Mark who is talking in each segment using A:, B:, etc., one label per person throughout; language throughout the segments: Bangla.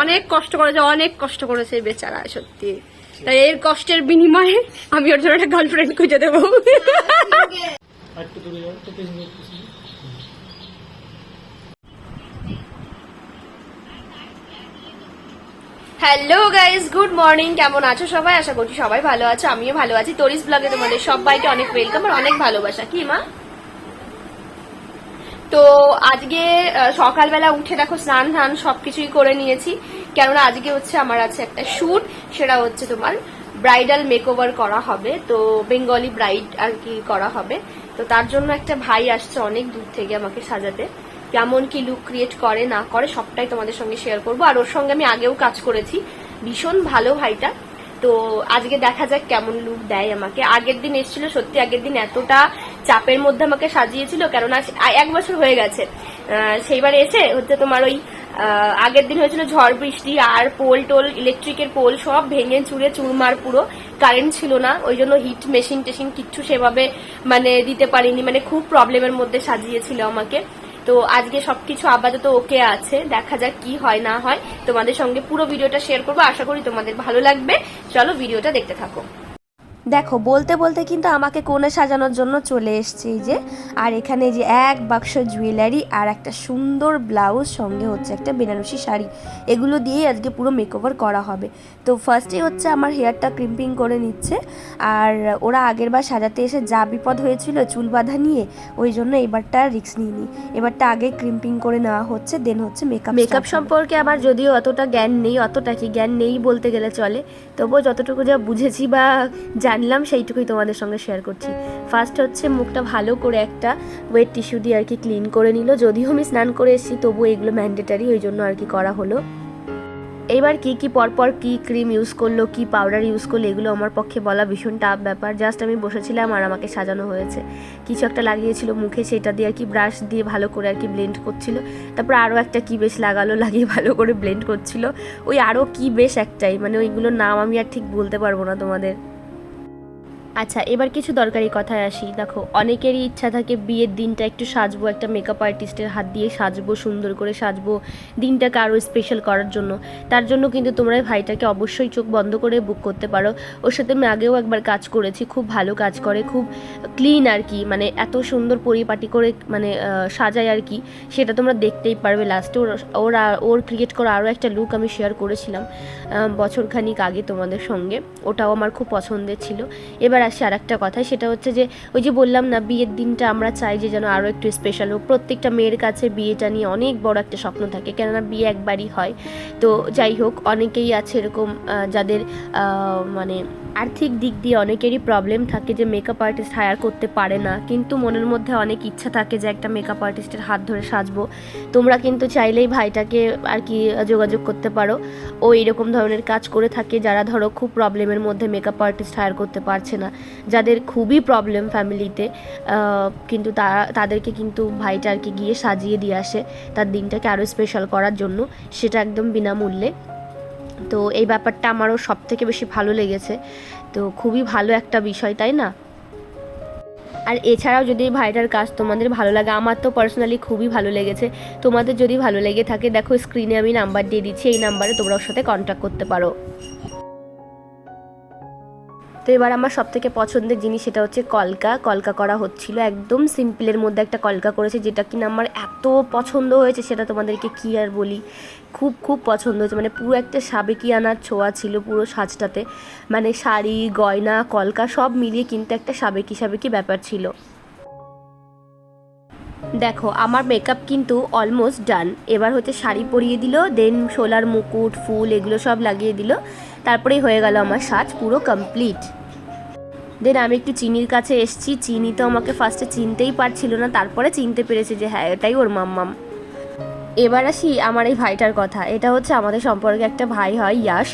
A: অনেক কষ্ট করেছে অনেক কষ্ট করেছে বেচারা সত্যি। তাই এর কষ্টের বিনিময়ে আমি ওর জন্য একটা গার্লফ্রেন্ড খুঁজে দেবো
B: একটু দূরে যাও তো পেছনে পেছনে
A: হ্যালো গাইস গুড মর্নিং কেমন আছো সবাই? আশা করছি সবাই ভালো আছো, আমিও ভালো আছি। তরিস ব্লগে তোমাদের সবাইকে অনেক ওয়েলকাম আর অনেক ভালোবাসা। কি মা? তো আজকে সকালবেলা উঠে দেখো স্নান ধান সবকিছুই করে নিয়েছি। কেননা আজকে হচ্ছে আমার আছে একটা শুট সেটা হচ্ছে তোমার ব্রাইডাল মেকওভার করা হবে। তো বেঙ্গলি ব্রাইড আর কি করা হবে। তো তার জন্য একটা ভাই আসছে অনেক দূর থেকে আমাকে সাজাতে। কেমন কি লুক ক্রিয়েট করে, না করে, সবটাই তোমাদের সঙ্গে শেয়ার করব। আর ওর সঙ্গে আমি আগেও কাজ করেছি। ভীষণ ভালো ভাইটা। তো আজকে দেখা যাক কেমন লুক দেয় আমাকে। আগের দিন এসেছিল, সত্যি আগের দিন এতটা চাপের মধ্যে আমাকে সাজিয়েছিল, কেননা এক বছর হয়ে গেছে। সেইবার এসে হচ্ছে তোমার ওই আগের দিন হয়েছিল ঝড় বৃষ্টি, আর পোল টোল ইলেকট্রিকের পোল সব ভেঙে চুরে চুরমার পুরো কারেন্ট ছিল না। ওই জন্য হিট মেশিন টেশিন কিচ্ছু সেভাবে মানে দিতে পারিনি। মানে খুব প্রবলেমের মধ্যে সাজিয়েছিল আমাকে। তো আজকে সবকিছু আপাতত ওকে আছে, দেখা যাক কি হয়, না হয়। তোমাদের সঙ্গে পুরো ভিডিওটা শেয়ার করব। আশা করি তোমাদের ভালো লাগবে। চলো, ভিডিওটা দেখতে থাকো। দেখো বলতে বলতে কিন্তু আমাকে কোণে সাজানোর জন্য চলে এসছে এই যে। আর এখানে যে এক বাক্স জুয়েলারি আর একটা সুন্দর ব্লাউজ সঙ্গে হচ্ছে একটা বেনারসি শাড়ি। এগুলো দিয়েই আজকে পুরো মেকওভার করা হবে। তো ফার্স্টে হচ্ছে আমার হেয়ারটা ক্রিম্পিং করে নিচ্ছে। আর ওরা আগের বার সাজাতে এসে যা বিপদ হয়েছিল চুল বাঁধা নিয়ে ওই জন্য এবারটা রিক্স নিইনি। এবারটা আগে ক্রিম্পিং করে নেওয়া হচ্ছে দেন হচ্ছে মেকআপ মেকআপ সম্পর্কে আমার যদিও অতটা জ্ঞান নেই অতটা কি জ্ঞান নেই বলতে গেলে চলে। তবুও যতটুকু যা বুঝেছি বা জানলাম, সেইটুকুই তোমাদের সঙ্গে শেয়ার করছি। ফার্স্ট হচ্ছে মুখটা ভালো করে একটা ওয়েট টিস্যু দিয়ে আর কি ক্লিন করে নিল। যদিও আমি স্নান করে এসেছি তবু এগুলো ম্যান্ডেটারি ওই জন্য আর কি করা হলো। এবার কি কি পরপর কি ক্রিম ইউজ করল, কি পাউডার ইউজ করল, এগুলো আমার পক্ষে বলা ভীষণ টাফ ব্যাপার। জাস্ট আমি বসেছিলাম আর আমাকে সাজানো হয়েছে। কিছু একটা লাগিয়েছিল মুখে, সেটা দিয়ে আর কি ব্রাশ দিয়ে ভালো করে আর কি ব্লেন্ড করছিল। তারপর আরও একটা কি বেশ লাগালো, লাগিয়ে ভালো করে ব্লেন্ড করছিল। ওই আরও কি বেশ একটাই মানে ওইগুলোর নাম আমি আর ঠিক বলতে পারব না তোমাদের। আচ্ছা এবার কিছু দরকারি কথায় আসি। দেখো, অনেকেরই ইচ্ছা থাকে বিয়ের দিনটা একটু সাজবো, একটা মেকআপ আর্টিস্টের হাত দিয়ে সাজবো, সুন্দর করে সাজবো, দিনটাকে আরও স্পেশাল করার জন্য। তার জন্য কিন্তু তোমরা ভাইটাকে অবশ্যই চোখ বন্ধ করে বুক করতে পারো। ওর সাথে আমি আগেও একবার কাজ করেছি, খুব ভালো কাজ করে, খুব ক্লিন আর কি মানে এত সুন্দর পরিপাটি করে মানে সাজায় আর কি, সেটা তোমরা দেখতেই পারবে লাস্টে ওর ওর ওর ক্রিয়েট করা আরও একটা লুক আমি শেয়ার করেছিলাম বছরখানিক আগে তোমাদের সঙ্গে। ওটাও আমার খুব পছন্দের ছিল। এবার আসি আর একটা কথা, সেটা হচ্ছে যে ওই যে বললাম না, বিয়ের দিনটা আমরা চাই যে যেন আরও একটু স্পেশাল হোক। প্রত্যেকটা মেয়ের কাছে বিয়েটা নিয়ে অনেক বড় একটা স্বপ্ন থাকে, কেননা বিয়ে একবারই হয়। তো যাই হোক, অনেকেই আছে এরকম যাদের মানে আর্থিক দিক দিয়ে অনেকেরই প্রবলেম থাকে যে মেকআপ আর্টিস্ট হায়ার করতে পারে না। কিন্তু মনের মধ্যে অনেক ইচ্ছা থাকে যে একটা মেকআপ আর্টিস্টের হাত ধরে সাজবো। তোমরা কিন্তু চাইলেই ভাইটাকে আর কি যোগাযোগ করতে পারো। ও এরকম ধরনের কাজ করে থাকে যারা ধরো খুব প্রবলেমের মধ্যে মেকআপ আর্টিস্ট হায়ার করতে পারছে না। যাদের খুবই প্রবলেম ফ্যামিলিতে কিন্তু তারা তাদেরকে কিন্তু ভাইটা আর কি গিয়ে সাজিয়ে দিয়ে আসে তার দিনটাকে আরও স্পেশাল করার জন্য। সেটা একদম বিনামূল্যে। তো এই ব্যাপারটা আমারও সব থেকে বেশি ভালো লেগেছে। তো খুবই ভালো একটা বিষয়, তাই না? আর এছাড়াও যদি ভাইটার কাজ তোমাদের ভালো লাগে, আমার তো পার্সোনালি খুবই ভালো লেগেছে। তোমাদের যদি ভালো লেগে থাকে, দেখো স্ক্রিনে আমি নাম্বার দিয়ে দিচ্ছি, এই নাম্বারে তোমরা ওর সাথে কন্ট্যাক্ট করতে পারো। তো এবার আমার সব থেকে পছন্দের জিনিস সেটা হচ্ছে কলকা। কলকা করা হচ্ছিল একদম সিম্পলের মধ্যে একটা কলকা করেছে, যেটা কিনা আমার এত পছন্দ হয়েছে সেটা তোমাদেরকে কী আর বলি। খুব খুব পছন্দ হয়েছে। মানে পুরো একটা সাবেকি আনার ছোঁয়া ছিল পুরো সাজটাতে। মানে শাড়ি, গয়না, কলকা সব মিলিয়ে কিন্তু একটা সাবেকি সাবেকি ব্যাপার ছিল। দেখো, আমার মেকআপ কিন্তু অলমোস্ট ডান এবার হচ্ছে শাড়ি পরিয়ে দিল দেন সোলার মুকুট, ফুল এগুলো সব লাগিয়ে দিল। তারপরেই হয়ে গেল আমার সাজ, পুরো কমপ্লিট দেন আমি একটু চিনির কাছে এসছি। চিনি তো আমাকে ফার্স্টে চিনতেই পারছিল না, তারপরে চিনতে পেরেছে যে হ্যাঁ এটাই ওর মাম্মাম। এবার আসি আমার এই ভাইটার কথা। এটা হচ্ছে আমাদের সম্পর্কে একটা ভাই হয়, ইয়াশ।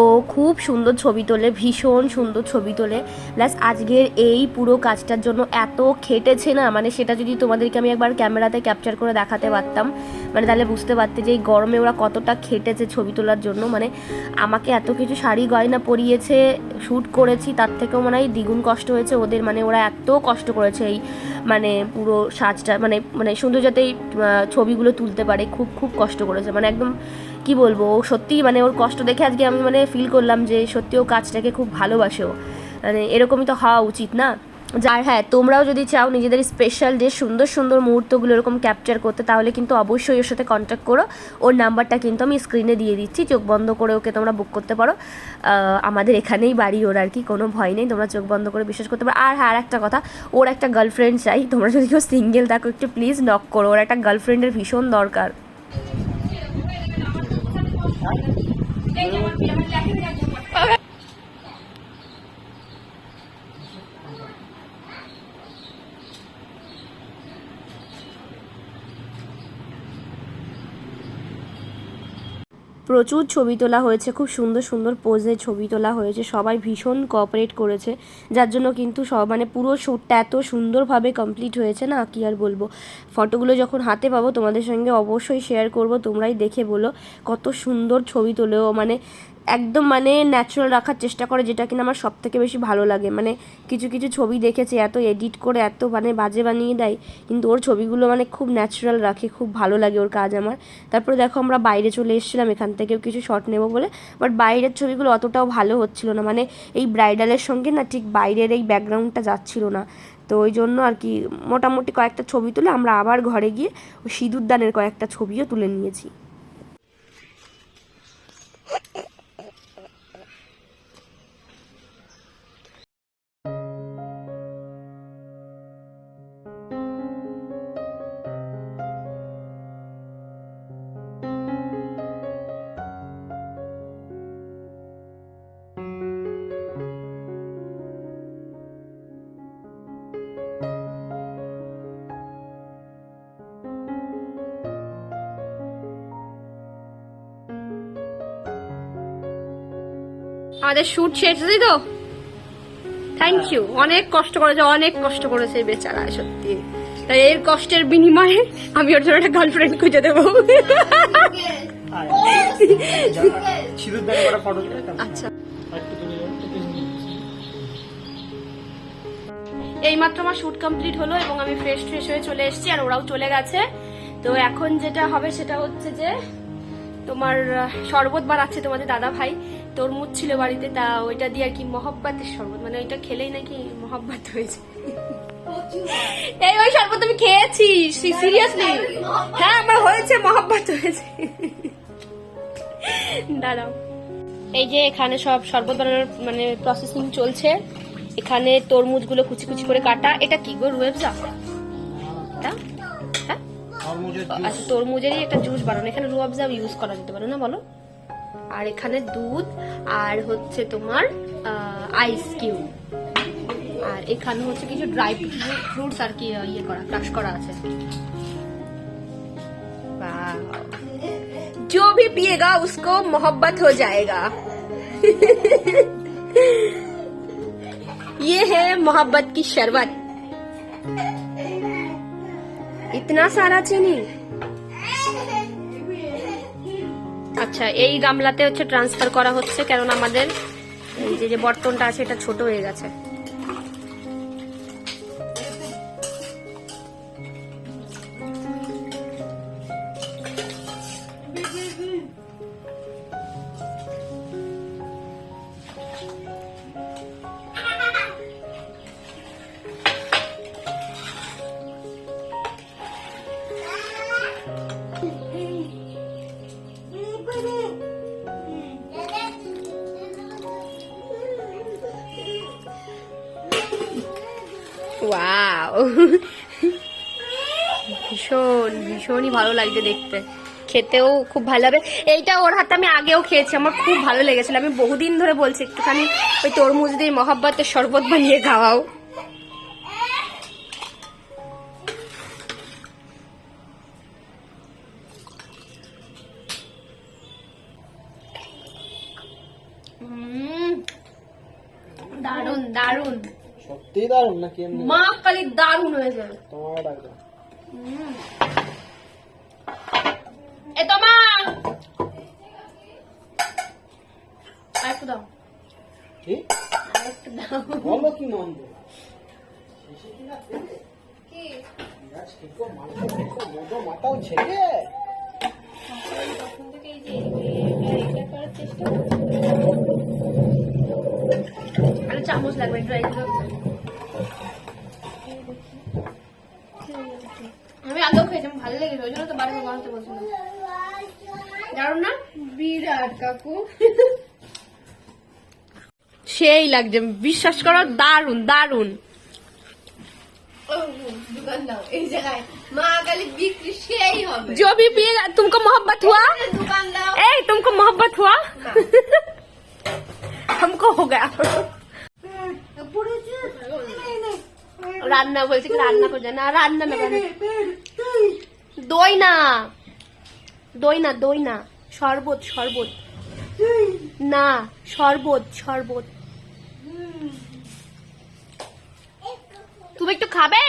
A: ও খুব সুন্দর ছবি তোলে, ভীষণ সুন্দর ছবি তোলে। প্লাস আজকের এই পুরো কাজটার জন্য এত খেটেছে না মানে সেটা যদি তোমাদেরকে আমি একবার ক্যামেরাতে ক্যাপচার করে দেখাতে পারতাম মানে তাহলে বুঝতে পারতে যে এই গরমে ওরা কতটা খেটেছে ছবি তোলার জন্য। মানে আমাকে এত কিছু শাড়ি গয়না পরিয়েছে শ্যুট করেছি, তার থেকেও মনে হয় দ্বিগুণ কষ্ট হয়েছে ওদের মানে ওরা এত কষ্ট করেছে এই মানে পুরো সাজটা মানে মানে সুন্দর যাতে ছবিগুলো তুলতে পারে, খুব খুব কষ্ট করেছে। মানে একদম, কি বলব, ও সত্যিই মানে ওর কষ্ট দেখে আজকে আমি মানে ফিল করলাম যে সত্যি ও কাজটাকে খুব ভালোবাসে ও। মানে এরকমই তো হওয়া উচিত না? যার হ্যাঁ তোমরাও যদি চাও নিজেদের স্পেশাল যে সুন্দর সুন্দর মুহূর্তগুলো এরকম ক্যাপচার করতে তাহলে কিন্তু অবশ্যই ওর সাথে কন্ট্যাক্ট করো। ওর নাম্বারটা কিন্তু আমি স্ক্রিনে দিয়ে দিচ্ছি চোখ বন্ধ করে ওকে তোমরা বুক করতে পারো। আমাদের এখানেই বাড়ি ওর আর কি কোনো ভয় নেই তোমরা চোখ বন্ধ করে বিশ্বাস করতে পারো। আর হ্যাঁ আর একটা কথা ওর একটা গার্লফ্রেন্ড চাই তোমরা যদি কেউ সিঙ্গেল থাকো একটু প্লিজ নক করো ওর একটা গার্লফ্রেন্ডের ভীষণ দরকার। প্রচুর ছবি তোলা হয়েছে, খুব সুন্দর সুন্দর পোজে ছবি তোলা হয়েছে, সবাই ভীষণ কোঅপারেট করেছে, যার জন্য কিন্তু সব মানে পুরো শ্যুটটা এত সুন্দরভাবে কমপ্লিট হয়েছে না, কি আর বলব? ফটোগুলো যখন হাতে পাবো তোমাদের সঙ্গে অবশ্যই শেয়ার করব, তোমরাই দেখে বলো কত সুন্দর ছবি তোলেও মানে একদম মানে ন্যাচারাল রাখার চেষ্টা করে, যেটা কিনা আমার সব থেকে বেশি ভালো লাগে। মানে কিছু কিছু ছবি দেখেছি, এত এডিট করে, এত মানে বাজে বানিয়ে দেয়, কিন্তু ওর ছবিগুলো মানে খুব ন্যাচারাল রাখে, খুব ভালো লাগে ওর কাজ আমার। তারপরে দেখো আমরা বাইরে চলে এসেছিলাম, এখান থেকেও কিছু শট নেব বলে বাট বাইরের ছবিগুলো অতটাও ভালো হচ্ছিল না। মানে এই ব্রাইডালের সঙ্গে না ঠিক বাইরের এই ব্যাকগ্রাউন্ডটা যাচ্ছিল না। তো ওই জন্য আর কি, মোটামুটি কয়েকটা ছবি তুলে আমরা আবার ঘরে গিয়ে সিঁদুরদানের কয়েকটা ছবিও তুলে নিয়েছি। আমাদের শুট শেষ হয়েছে তো। থ্যাংক ইউ অনেক কষ্ট করেছে, অনেক কষ্ট করেছে বেচারা, সত্যি। তাই এর কষ্টের বিনিময়ে আমি ওর জন্য একটা গার্লফ্রেন্ড খুঁজে দেবো। আচ্ছা। এইমাত্র আমার শুট কমপ্লিট হলো এবং আমি ফ্রেশ ফ্রেশ হয়ে চলে এসেছি আর ওরাও চলে গেছে। তো এখন যেটা হবে সেটা হচ্ছে যে তোমার শরবত বানাচ্ছে তোমাদের দাদা ভাই তরমুজ ছিল বাড়িতে তা ওইটা দিয়ে আর কি মহব্বাতের শরবত মানে ওইটা খেলেই নাকি মহব্বত হয়েছে এই ওই শরবত আমি খেয়েছি সিরিয়াসলি হ্যাঁ আমার হয়েছে মহব্বত হয়েছে। দাঁড়াও। এই যে এখানে সব শরবত বানানোর মানে প্রসেসিং চলছে। এখানে তরমুজগুলো কুচি কুচি করে কাটা। এটা কি গো রুয়েবজা হ্যাঁ? আচ্ছা তরমুজেরই একটা জুস বানানো। এখানে রুয়াবজা ইউজ করা যেতে পারে না বলো? আর এখানে দুধ আর হচ্ছে তোমার আইস কিউব আর এখানে হচ্ছে কিছু ড্রাই ফ্রুটস আর কি ইয়ে করা ক্রাশ করা আছে Wow. जो भी पिएगा उसको मोहब्बत हो जाएगा ये है मोहब्बत की शरबत इतना सारा চিনি আচ্ছা এই গামলাতে হচ্ছে ট্রান্সফার করা হচ্ছে কারণ আমাদের এই যে যে বর্তনটা আছে, এটা ছোট হয়ে গেছে। ভীষণ ভীষণই ভালো লাগছে দেখতে। খেতেও খুব ভালো হবে এইটা ওর হাতে আমি আগেও খেয়েছি আমার খুব ভালো লেগেছিল। আমি বহুদিন ধরে বলছি একটুখানি ওই তরমুজ দিয়ে মহাব্বতের শরবত বানিয়ে খাওয়াও। দারুণ দারুণ
B: সত্যি দারুণ নাকি
A: মা কালি দারুণ হয়েছে
B: তোমার Ito
C: ma! Ayos ko
B: daw. Eh? Ayos
C: ko
B: daw. Mama ki mom. কি মাথাও ছেড়ে
C: তখন থেকে এই যে করার চেষ্টা করছি চামচ লাগবে ড্রাই আগেও খেয়েছি আমার ভালো লেগেছে ওই জন্য তো বারবার বানাতে বলছি না দারুন না বিরাট কাকু সেই লাগছে বিশ্বাস করো দারুন দারুন
D: दुकान दाओ एक जगह माँ काली बिक्री সেই হবে
C: जो भी पिए तुमको मोहब्बत हुआ
D: दुकान दाओ
C: ए तुमको मोहब्बत हुआ हमको हो गया রান্না বলছে কি রান্না করছে না রান্না না রান্না। দই না দই না দই না শরবত শরবত। না শরবত শরবত। তুমি একটু খাবে?